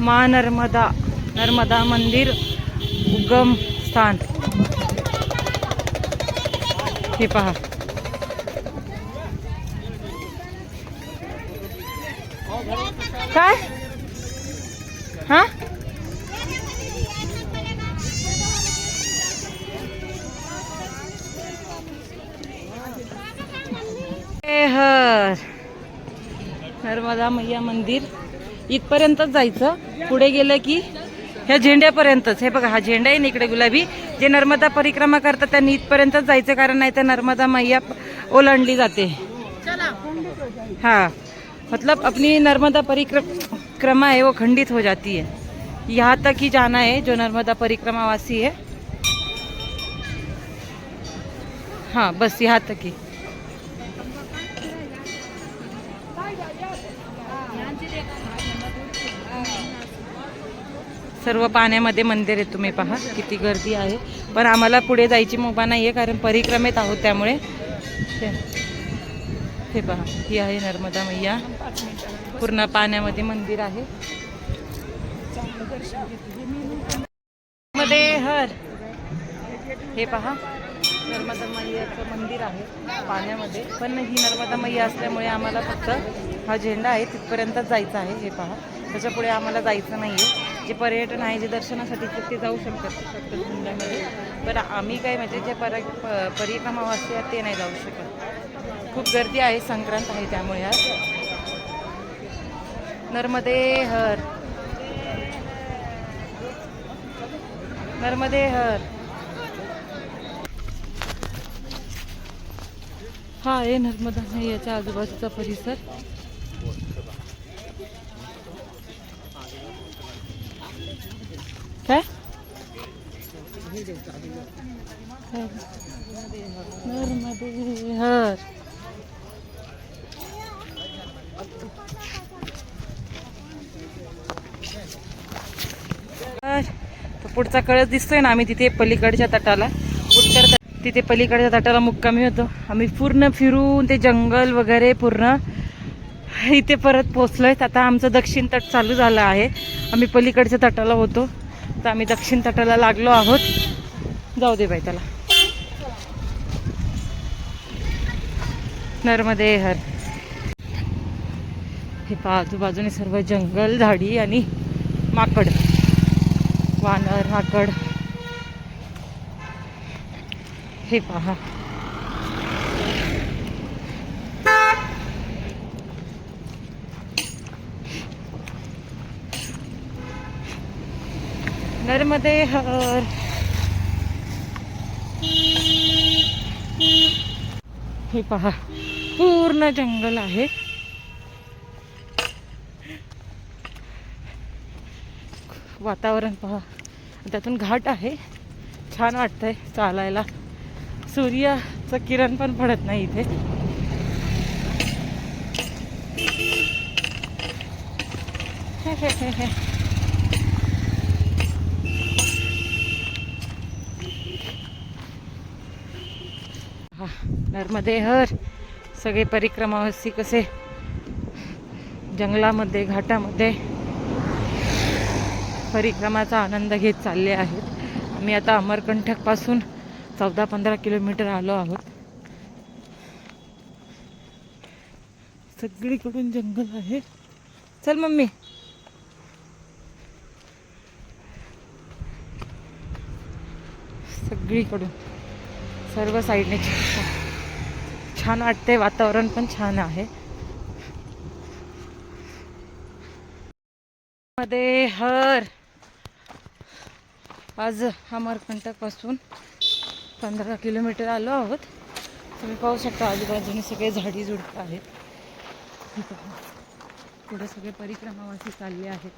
माँ नर्मदा नर्मदा मंदिर उगम स्थान. हे पहा. काय? हा? हर. नर्मदा मैया मंदिर. इथपर्यंतच जायचं. पुढे गेलं की ह्या झेंड्यापर्यंतच. हे बघा हा झेंडा आहे ना इकडे गुलाबी. जे नर्मदा परिक्रमा करतात त्यांनी इथपर्यंतच जायचं कारण नाही तर नर्मदा मैया ओलांडली जाते. हा. मतलब अपनी नर्मदा परिक्रमा है वो खंडित हो जाती है यहाँ तक ही जाना है जो नर्मदा परिक्रमा वासी है. हाँ बस यहाँ तक ही. सर्व पाण्यामध्ये मंदिर आहे तुम्ही पहा किती गर्दी आहे. पण आम्हाला पुढे जायची मुभा नाही आहे कारण परिक्रमेत आहोत त्यामुळे. हे- हे पहा ही आहे नर्मदा मैया. पूर्ण पाण्यामध्ये मंदिर आहे. मध्ये हर. हे पहा नर्मदा मैयाचं मंदिर आहे पाण्यामध्ये. पण ही नर्मदा मैया असल्यामुळे आम्हाला फक्त हा झेंडा आहे तिथपर्यंतच जायचं आहे हे पहा. त्याच्यापुढे आम्हाला जायचं नाही आहे जे पर्यटन आहे जे दर्शनासाठी ते- ते जाऊ शकतात शकतात झेंड्यामध्ये. पण आम्ही काय म्हणजे जे पर परिक्रमावासी आहेत ते नाही जाऊ शकत. खूप गर्दी आहे संक्रांत आहे त्यामुळे आज. नर्मदे हर नर्मदे हर हा आहे नर्मदा नाही याच्या आजूबाजूचा परिसर. काय? हर तर पुढचा कळस दिसतोय ना आम्ही तिथे पलीकडच्या तटाला. उत्तर तट- तिथे पलीकडच्या तटाला मुक्कामी होतो. आम्ही पूर्ण फिरून ते जंगल वगैरे पूर्ण इथे परत पोचलोय आता आमचं दक्षिण तट चालू झालं आहे. आम्ही पलीकडच्या तटाला होतो. आता आम्ही दक्षिण तटाला लागलो आहोत. जाऊ दे बाई त्याला. नर्मदे हर. हे पहा आजूबाजूने सर्व जंगल झाडी आणि माकड. वानर माकड. हे पहा. नर्मदे हर हे पहा पूर्ण जंगल आहे. वातावरण पहा त्यातून घाट आहे. छान वाटतंय चालायला. सूर्याचं किरण पण पडत नाही इथे. हे हे हे हे. हा, नर्मदे हर सगळे परिक्रमावस्ती कसे? जंगलामध्ये घाटामध्ये परिक्रमाचा आनंद घेत चालले आहेत. आम्ही आता अमरकंठकपासून चौदा पंधरा किलोमीटर आलो आहोत. सगळीकडून जंगल आहे. चल मम्मी. सगळीकडून. सर्व साईडने छान वाटते वातावरण पण छान आहे. मध्ये हर. आज अमरकंटकपासून पंधरा किलोमीटर आलो आहोत. तुम्ही पाहू शकता आजूबाजूने सगळे झाडी झुडपं आहेत. पुढे सगळे परिक्रमावासी चालले आहेत.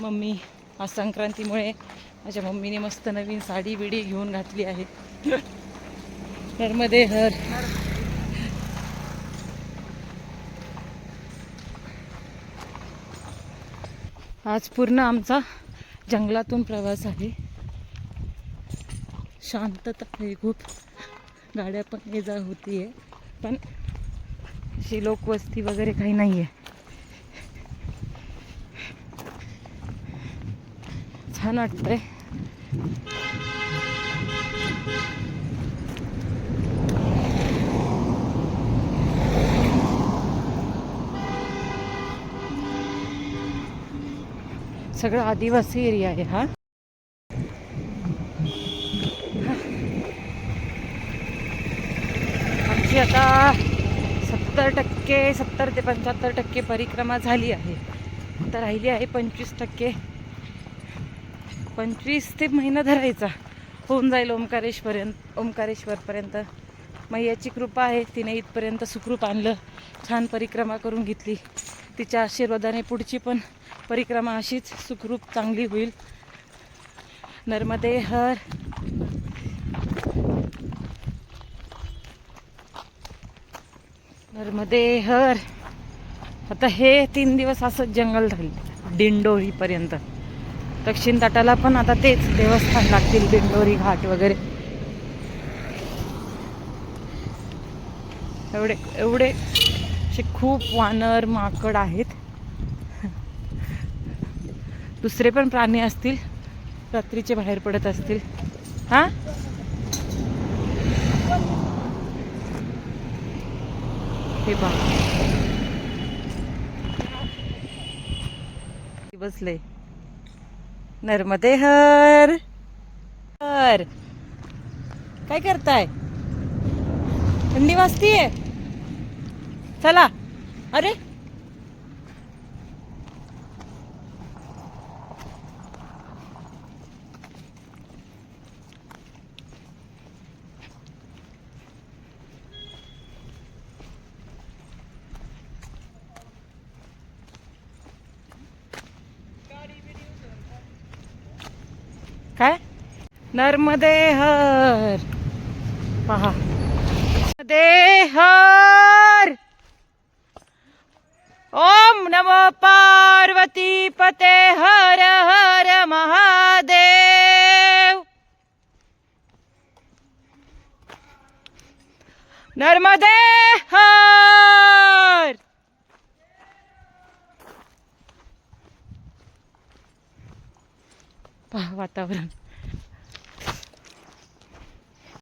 मम्मी आज संक्रांतीमुळे माझ्या मम्मीने मस्त नवीन साडी बिडी घेऊन घातली आहे. नर्मदे हर आज पूर्ण आमचा जंगलातून प्रवास आहे. शांतता आहे खूप. गाड्या पण ये जा होती आहे पण अशी लोकवस्ती वगैरे काही नाही आहे छान वाटतंय. सगळं आदिवासी एरिया आहे हा. आमची आता सत्तर टक्के सत्तर ते पंच्याहत्तर टक्के परिक्रमा झाली आहे. आता राहिली आहे पंचवीस टक्के. पंचवीस ते महिना धरायचा. होऊन जाईल ओंकारेश्वरपर्यंत ओंकारेश्वरपर्यंत. मैयाची कृपा आहे तिने इथपर्यंत सुखरूप आणलं. छान परिक्रमा करून घेतली. तिच्या आशीर्वादाने पुढची पण परिक्रमा अशीच सुखरूप चांगली होईल. नर्मदे हर. नर्मदे हर. आता हे तीन दिवस असंच जंगल राहील. दिंडोळीपर्यंत दक्षिण तटाला पण आता तेच देवस्थान लागतील दिंडोरी घाट वगैरे. एवढे एवढे असे खूप वानर माकड आहेत. दुसरे पण प्राणी असतील रात्रीचे बाहेर पडत असतील. हा? हे पहा बसले नर्मदे हर। हर। काय करताय? थंडी वाजतीये? चला। अरे काय नर्मदे हर पहा. नर्मदे हर ओम नमो पार्वती पते हर हर महादेव. नर्मदे हर पहा वातावरण.